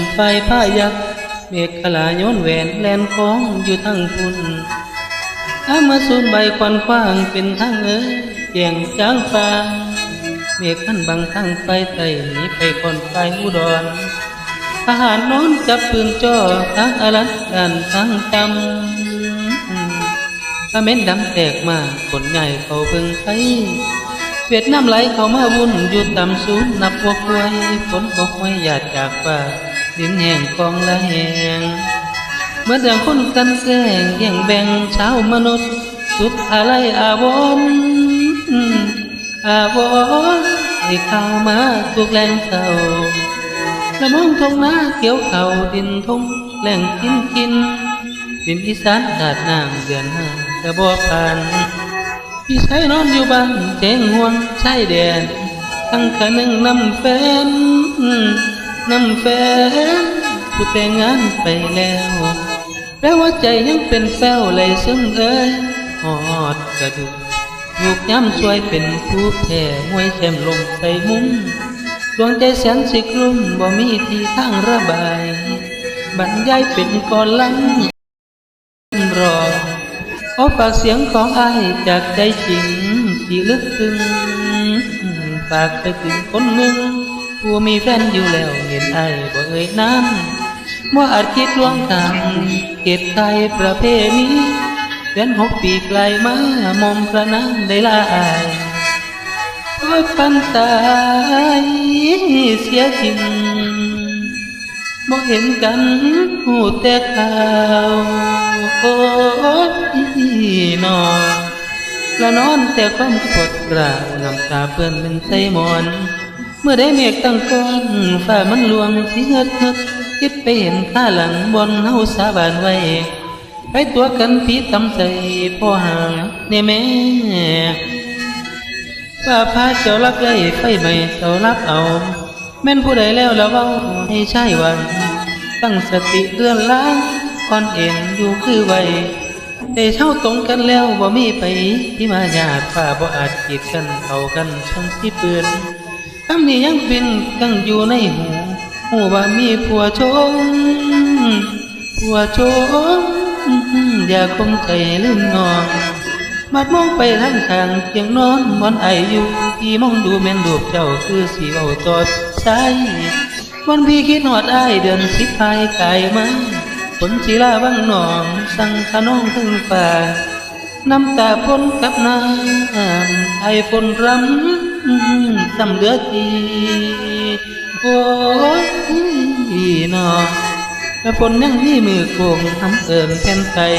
ำไฟพายักเมฆขลาโยนแหวนแลนคองอยู่ทั้งพุ่นถ้ามาสูนใบควันกว้างเป็นทางเอ้ยแย่งจางฟ้าเมฆมันบังทางไฟไต่หนีไปคนไฟอุดรทหารน้นจับปืนจ่อทั้งอลันกันทั้งจำถ้าเม้นดำแตกมาคนใหญ่เขาเพิ่งไทยเวียดนามไหลเข้ามาวุ่นอยู่ต่ำสูงนับพวกไว้ฝนบกไว้หยาดจากฟ้า ดินแห้งกองละแหงเมื่อเดือนคนกันแสงแย่งแบ่งชาวมนุษย์ สุดอะไรอาวรอาวรณ์ให้เข้ามาทุกแรงเศร้าละมองทงนาเขียวเขาดินทงแหล่งกินกิน ดินอีสานขาดน้ำเดือนห้ากระบอกผ่านพี่ชายนอนอยู่บ้านเจงห่วงชายแดน ตั้งคะนึ่งนำแฟน น้ำแฟนผู้แต่งงานไปแล้ว แปลว่าใจยังเป็นแฟวไหลซึมเอ้ยหอดกระดูกยุกย้ำช่วยเป็นผู้แท่มวยแชมลงใส่มุ้งดวงใจแสนสิกลุ่มบ่มีที่ทางระบาย บรรยายเป็นก่อนลังรอขอฝากเสียงของอายจากใจจริงที่ลึกซึ้งฝากไปถึงคนหนึ่ง ผู้มีแฟนอยู่แล้วเห็นไอายบ่เอ่ยน้ำว่าอาจคิดล่วงทางเกตไทยประเพณีเดือนหกปีไกลมามอมพระนางได้ลาอายโอ้ยปันตายเสียจริงบ่เห็นกันหูแต่ข่าวโอ้ยนอละนอนแต่ความปวดกร้าวน้ำตาเปื้อนเป็นใสหมอน เมื่อได้เมฆตั้งก้อนฟ้ามันลวงสิเฮ็ดเฮ็ดคิดไปเห็นข้าหลังบนเฮาสาบานไว้ไปตัวกันพี่ตำใจพ่อหาเนี่ยแม่ว่าพาเจ้ารักได้ไฟไหมเจ้ารับเอา แม่นผู้ใดแล้วแล้วเว้าให้ใช่วัน ตั้งสติเลื่อนล้างก่อนเอ็นอยู่คือไว้ได้เช่าตรงกันแล้วบ่มีไปที่มาญาติฝ่าบ่อาจกีดกันเอากันชนที่เปือน คำนี้ยังเป็นกังอยู่ในหูหูว่ามีผัวชมผัวชมอย่าคมใจลืมนองมัดมองไปทางทางเพียงนอนบอนไออยู่พี่มองดูแม่นรูปเจ้าคือสีเอาจอดใช้วันพี่คิดหอดไอเดือนสิบพายกายมาฝนชีลาวังหนอง สั่งขนองถึงป่าน้ำตาพ้นกับน้ำไอฝนรำ สำเลือทีโอ้ยนอแต่ฝนยังมีมือโกงทำเอินแผ่นไทย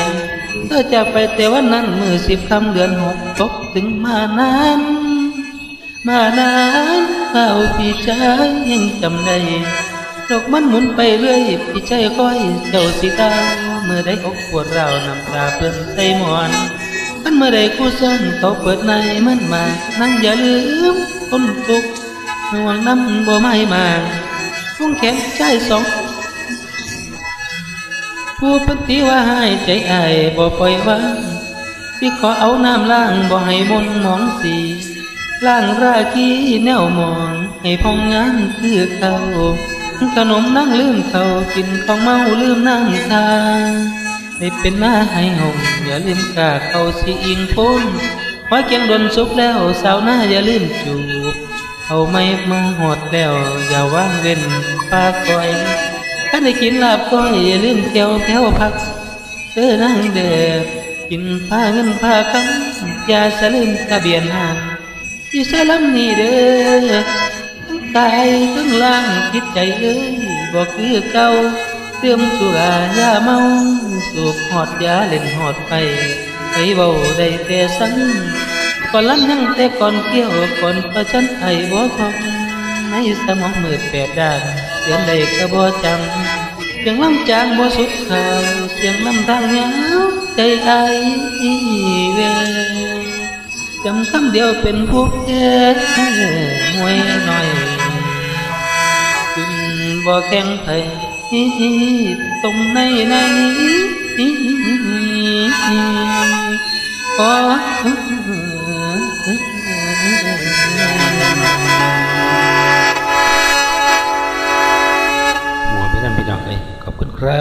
เธอจากไปแต่วันนั้นมือสิบคำเดือนหกตกถึงมานานมานานข้าพี่ใจยังจำได้ดอกมันหมุนไปเรื่อยพี่ใจก้อยเจ้าสิตาเมื่อได้อกปวดเราวน้ำตาเปื้อนใส่หมอน มันเมื่อใดคู่ซ่อนเขาเปิดในมันมา นั่งอย่าลืมคนทุกข์ห่วงน้ำบ่ไม่มาพวงแขนใจสอง ผู้ปฏิว่าให้ใจอายบ่ปล่อยวางสิขอเอาน้ำล้างบ่ให้มนมองสีล้างราคีแนวมอง ให้พองงานคือเขาขนมนั่งลืมเขากินของเมาลืมน้ำตา ได้เป็นหน้าให้หงอย่าลืมกาเขาสิอิงพ้นไว้เกียงดนสุกแล้วสาวหน้าอย่าลืมจูบเอาไม่มาหอดแล้ว อย่าว่างเว้นปากคอยถ้าได้กินลาบก้อยอย่าลืมเที่ยวแถวพักเจอนั่งเด็กกินผ้าเงินผ้าคำอย่าสลืมทะเบียนหางอยู่ใส่ลำนี้เด้อทั้งกายทั้งล่างคิดใจเอ้ยบอกคือเก่า เติมสุรายาเมาสูบหอดยาเล่นหอดไปไปเบาได้แต่สังก่อนล้ำยังแต่ก่อนเกี่ยวก่อนประชันไอ้บ่ทองในสมองมืดแปดด้านเสียงใดก็บ่จำเสียงลำจางบ่สุดข่าวเสียงลำทางเหงาใจไอายเวจำคำเดียวเป็นผู้แก่มวยหน่อยขึ้นบ่แข็งไผ ตรงในในอ๋อมัวไปนั่นระ